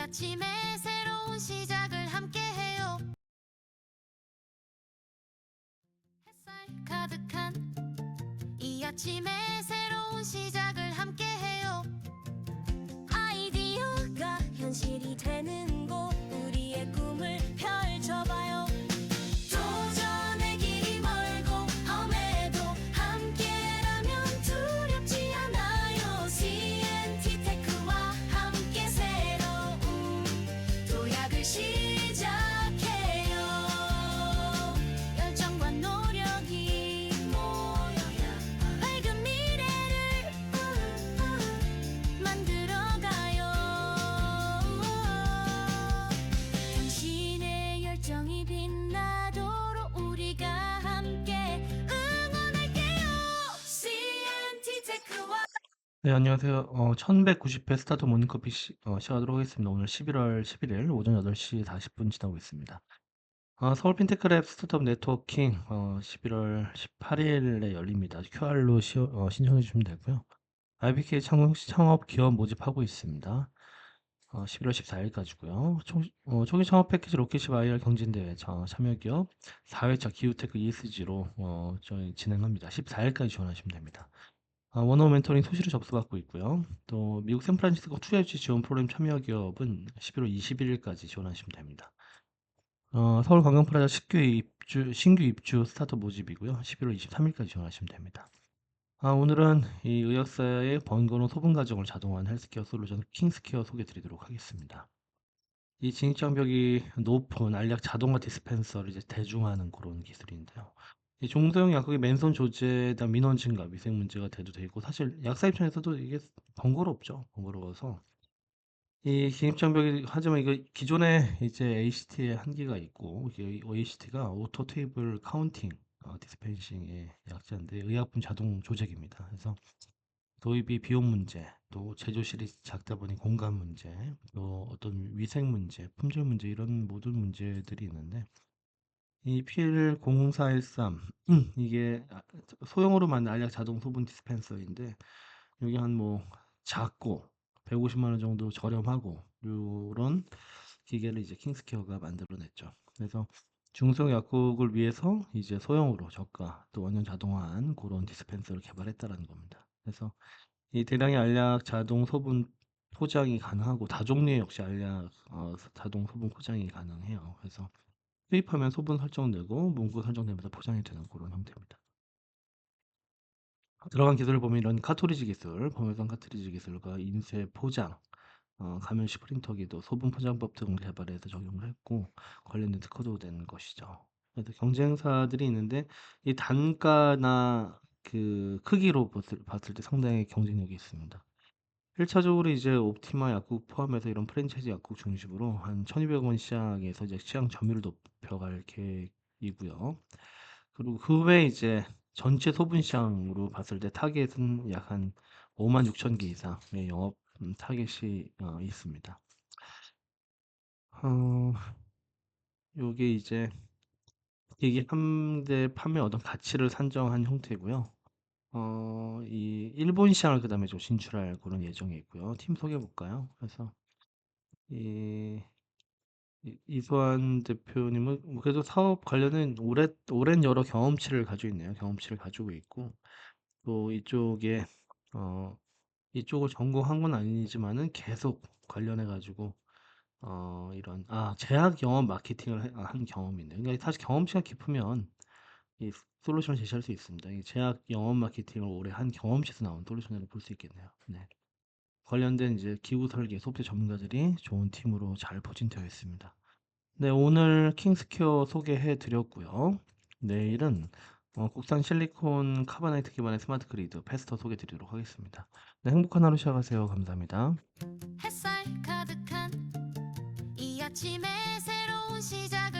아침에 새로운 시작을 함께 해요. 햇살 가득한 이 아침에 네, 안녕하세요. 어, 1190회 스타트 모닝커피 시, 어, 시작하도록 하겠습니다. 오늘 11 월 11 일 오전 8시 40분 지나고 있습니다. 어, 서울 핀테크랩 스타트업 네트워킹 어, 11 월 18 일에 열립니다. QR로 시, 어, 신청해 주시면 되고요. IBK 창업, 창업 기업 모집하고 있습니다. 어, 11 월 14 일까지고요. 초, 어, 초기 창업 패키지 로켓십 IR 경진대회 자, 참여 기업 4 회차 기후테크 ESG로 어, 저희 진행합니다. 14 일까지 지원하시면 됩니다. 아, 원어원 멘토링 소시로 접수받고 있고요. 또 미국 샌프란시스코 투자유치 지원 프로그램 참여 기업은 11월 21일까지 지원하시면 됩니다. 어, 서울 관광프라자 신규 입주, 신규 입주 스타트 모집이고요. 11월 23일까지 지원하시면 됩니다. 아, 오늘은 이 의학사의 번거로운 소분 과정을 자동화한 헬스케어 솔루션 킹스케어 소개 드리도록 하겠습니다. 이 진입장벽이 높은 알약 자동화 디스펜서를 이제 대중화하는 그런 기술인데요. 이 중소형 약국의 맨손 조제에 대한 민원 증가, 위생 문제가 대두돼 있고 사실 약사 입장에서도 이게 번거롭죠. 번거로워서 이 진입장벽이 하지만 이거 기존에 이제 ACT의 한계가 있고 ACT가 오토 테이블 카운팅 어, 디스펜싱의 약자인데 의약품 자동 조작입니다. 그래서 도입이 비용 문제, 또 제조실이 작다 보니 공간 문제, 또 어떤 위생 문제, 품질 문제 이런 모든 문제들이 있는데 이 PL0413 이게 아, 소형으로 만든 알약 자동 소분 디스펜서인데 여기 한 뭐 작고 150만 원 정도 저렴하고 요런 기계를 이제 킹스케어가 만들어냈죠. 그래서 중소형 약국을 위해서 이제 소형으로 저가 또 원형 자동화한 그런 디스펜서를 개발했다라는 겁니다. 그래서 이 대량의 알약 자동 소분 포장이 가능하고 다종류의 역시 알약 어, 자동 소분 포장이 가능해요. 그래서 투입하면 소분 설정되고 문구 설정되면서 포장이 되는 그런 형태입니다. 들어간 기술을 보면 이런 카토리지 기술, 범위성 카토리지 기술과 인쇄 포장, 어, 가면시 프린터기도 소분 포장법 등을 개발해서 적용을 했고 관련된 특허도 된 것이죠. 그래서 경쟁사들이 있는데 이 단가나 그 크기로 봤을, 봤을 때 상당히 경쟁력이 있습니다. 1차적으로 이제 옵티마 약국 포함해서 이런 프랜차이즈 약국 중심으로 한 1,200 원 시작해서 이제 시장 점유율을 높여갈 계획이고요. 그리고 그 외에 이제 전체 소분 시장으로 봤을 때 타겟은 약 한 5만 6천 개 이상의 영업 음, 타겟이 어, 있습니다. 어, 요게 이제 이게 함대 판매 어떤 가치를 산정한 형태고요. 어, 이 일본 시장을 그다음에 좀 진출할 그런 예정이 있고요. 팀 소개해 볼까요? 그래서 이 이- 이소환 대표님은 뭐 그래도 사업 관련은 오래 오랜 여러 경험치를 가지고 있네요. 경험치를 가지고 있고 또 이쪽에 어 이쪽을 전공한 건 아니지만은 계속 관련해 가지고 어 이런 아 제약 영업 마케팅을 해- 한 경험이 있네요. 그러니까 사실 경험치가 깊으면 이 솔루션을 제시할 수 있습니다. 이 제약 영업 마케팅을 오래 한 경험치에서 나온 솔루션이라고 볼 수 있겠네요. 네. 관련된 이제 기후 설계 소프트 전문가들이 좋은 팀으로 잘 포진되어 있습니다. 네, 오늘 킹스퀘어 소개해 드렸고요. 내일은 어, 국산 실리콘 카바나이트 기반의 스마트 그리드 패스터 소개 드리도록 하겠습니다. 네, 행복한 하루 시작하세요. 감사합니다. 햇살 가득한 이 아침에 새로운 시작을